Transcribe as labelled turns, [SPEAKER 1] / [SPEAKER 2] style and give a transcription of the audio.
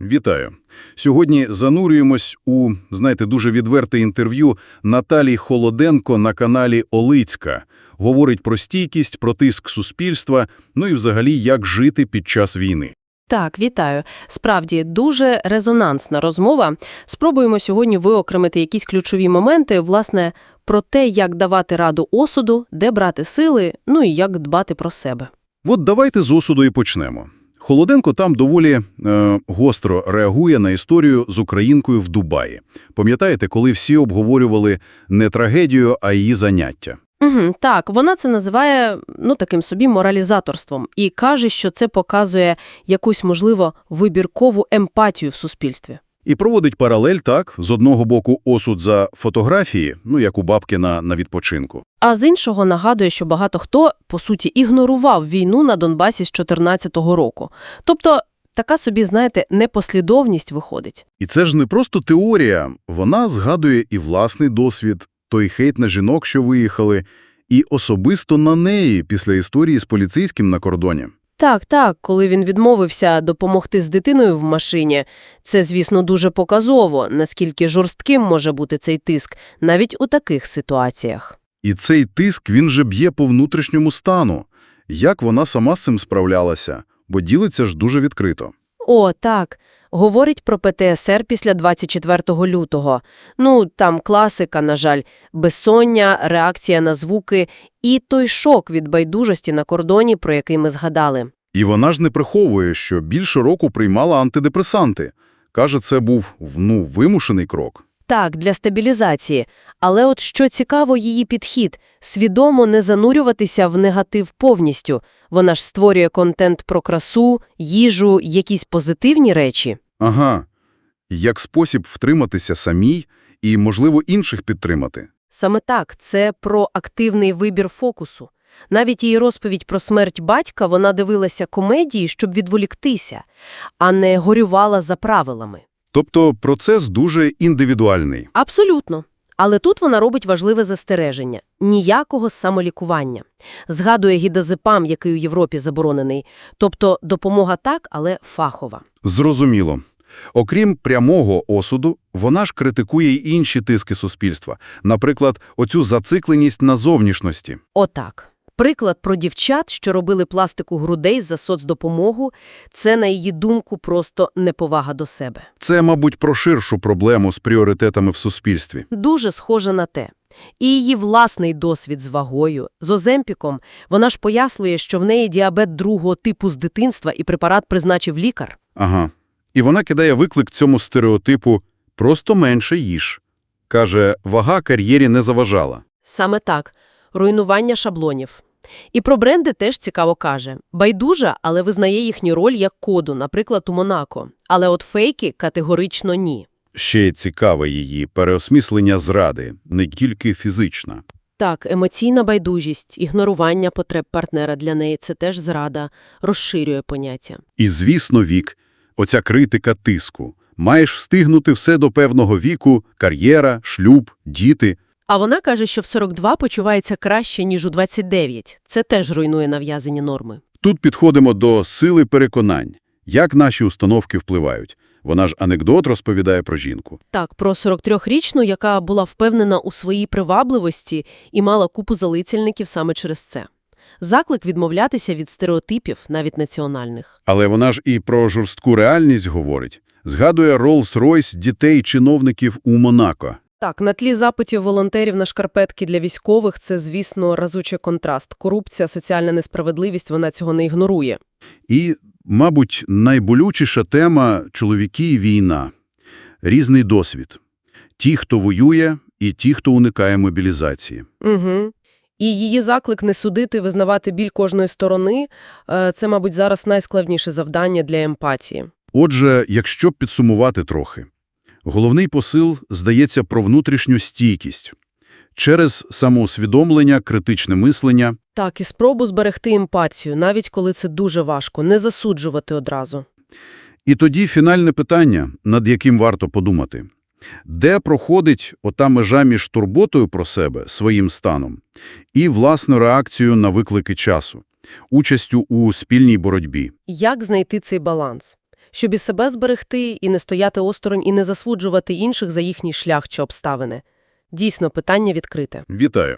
[SPEAKER 1] Вітаю. Сьогодні занурюємось у, знаєте, дуже відверте інтерв'ю Наталії Холоденко на каналі Олицька. Говорить про стійкість, про тиск суспільства, ну і взагалі, як жити під час війни.
[SPEAKER 2] Так, вітаю. Справді, дуже резонансна розмова. Спробуємо сьогодні виокремити якісь ключові моменти, власне, про те, як давати раду осуду, де брати сили, ну і як дбати про себе.
[SPEAKER 1] От давайте з осуду і почнемо. Холоденко там доволі е, гостро реагує на історію з українкою в Дубаї. Пам'ятаєте, коли всі обговорювали не трагедію, а її заняття?
[SPEAKER 2] Угу, так, вона це називає, ну, таким собі моралізаторством і каже, що це показує якусь, можливо, вибіркову емпатію в суспільстві.
[SPEAKER 1] І проводить паралель, так, з одного боку осуд за фотографії, ну як у бабки на, на відпочинку.
[SPEAKER 2] А з іншого нагадує, що багато хто, по суті, ігнорував війну на Донбасі з 14-го року. Тобто, така собі, знаєте, непослідовність виходить.
[SPEAKER 1] І це ж не просто теорія, вона згадує і власний досвід, той хейт на жінок, що виїхали, і особисто на неї після історії з поліцейським на кордоні.
[SPEAKER 2] Так, так, коли він відмовився допомогти з дитиною в машині, це, звісно, дуже показово, наскільки жорстким може бути цей тиск, навіть у таких ситуаціях.
[SPEAKER 1] І цей тиск, він же б'є по внутрішньому стану. Як вона сама з цим справлялася? Бо ділиться ж дуже відкрито.
[SPEAKER 2] О, так. Говорить про ПТСР після 24 лютого. Ну, там класика, на жаль, безсоння, реакція на звуки і той шок від байдужості на кордоні, про який ми згадали.
[SPEAKER 1] І вона ж не приховує, що більше року приймала антидепресанти. Каже, це був, ну, вимушений крок.
[SPEAKER 2] Так, для стабілізації. Але от що цікаво її підхід – свідомо не занурюватися в негатив повністю. Вона ж створює контент про красу, їжу, якісь позитивні речі.
[SPEAKER 1] Ага. Як спосіб втриматися самій і, можливо, інших підтримати.
[SPEAKER 2] Саме так, це про активний вибір фокусу. Навіть її розповідь про смерть батька вона дивилася комедії, щоб відволіктися, а не горювала за правилами.
[SPEAKER 1] Тобто процес дуже індивідуальний.
[SPEAKER 2] Абсолютно. Але тут вона робить важливе застереження – ніякого самолікування. Згадує гідазепам, який у Європі заборонений. Тобто допомога так, але фахова.
[SPEAKER 1] Зрозуміло. Окрім прямого осуду, вона ж критикує й інші тиски суспільства. Наприклад, оцю зацикленість на зовнішності.
[SPEAKER 2] Отак. Приклад про дівчат, що робили пластику грудей за соцдопомогу – це, на її думку, просто неповага до себе.
[SPEAKER 1] Це, мабуть, про ширшу проблему з пріоритетами в суспільстві.
[SPEAKER 2] Дуже схоже на те. І її власний досвід з вагою, з оземпіком, вона ж пояснює, що в неї діабет другого типу з дитинства і препарат призначив лікар.
[SPEAKER 1] Ага. І вона кидає виклик цьому стереотипу «просто менше їж». Каже, вага кар'єрі не заважала.
[SPEAKER 2] Саме так. Руйнування шаблонів. І про бренди теж цікаво каже. Байдужа, але визнає їхню роль як коду, наприклад, у Монако. Але от фейки категорично ні.
[SPEAKER 1] Ще цікаве її переосміслення зради, не тільки фізична.
[SPEAKER 2] Так, емоційна байдужість, ігнорування потреб партнера для неї – це теж зрада, розширює поняття.
[SPEAKER 1] І, звісно, вік. Оця критика тиску. Маєш встигнути все до певного віку – кар'єра, шлюб, діти.
[SPEAKER 2] А вона каже, що в 42 почувається краще, ніж у 29. Це теж руйнує нав'язані норми.
[SPEAKER 1] Тут підходимо до сили переконань. Як наші установки впливають? Вона ж анекдот розповідає про жінку.
[SPEAKER 2] Так, про 43-річну, яка була впевнена у своїй привабливості і мала купу залицяльників саме через це. Заклик відмовлятися від стереотипів, навіть національних.
[SPEAKER 1] Але вона ж і про жорстку реальність говорить. Згадує Роллс-Ройс дітей-чиновників у Монако.
[SPEAKER 2] Так, на тлі запитів волонтерів на шкарпетки для військових – це, звісно, разучий контраст. Корупція, соціальна несправедливість – вона цього не ігнорує.
[SPEAKER 1] І, мабуть, найболючіша тема – чоловіки і війна. Різний досвід. Ті, хто воює, і ті, хто уникає мобілізації.
[SPEAKER 2] Угу. І її заклик не судити, визнавати біль кожної сторони е, – це, мабуть, зараз найскладніше завдання для емпатії.
[SPEAKER 1] Отже, якщо підсумувати трохи, головний посил, здається, про внутрішню стійкість. Через самоусвідомлення, критичне мислення,
[SPEAKER 2] Так, і спробу зберегти емпатію, навіть коли це дуже важко, не засуджувати одразу.
[SPEAKER 1] І тоді фінальне питання, над яким варто подумати. Де проходить ота межа між турботою про себе, своїм станом, і власною реакцією на виклики часу, участю у спільній боротьбі?
[SPEAKER 2] Як знайти цей баланс? Щоб і себе зберегти, і не стояти осторонь, і не засуджувати інших за їхній шлях чи обставини. Дійсно, питання відкрите.
[SPEAKER 1] Вітаю.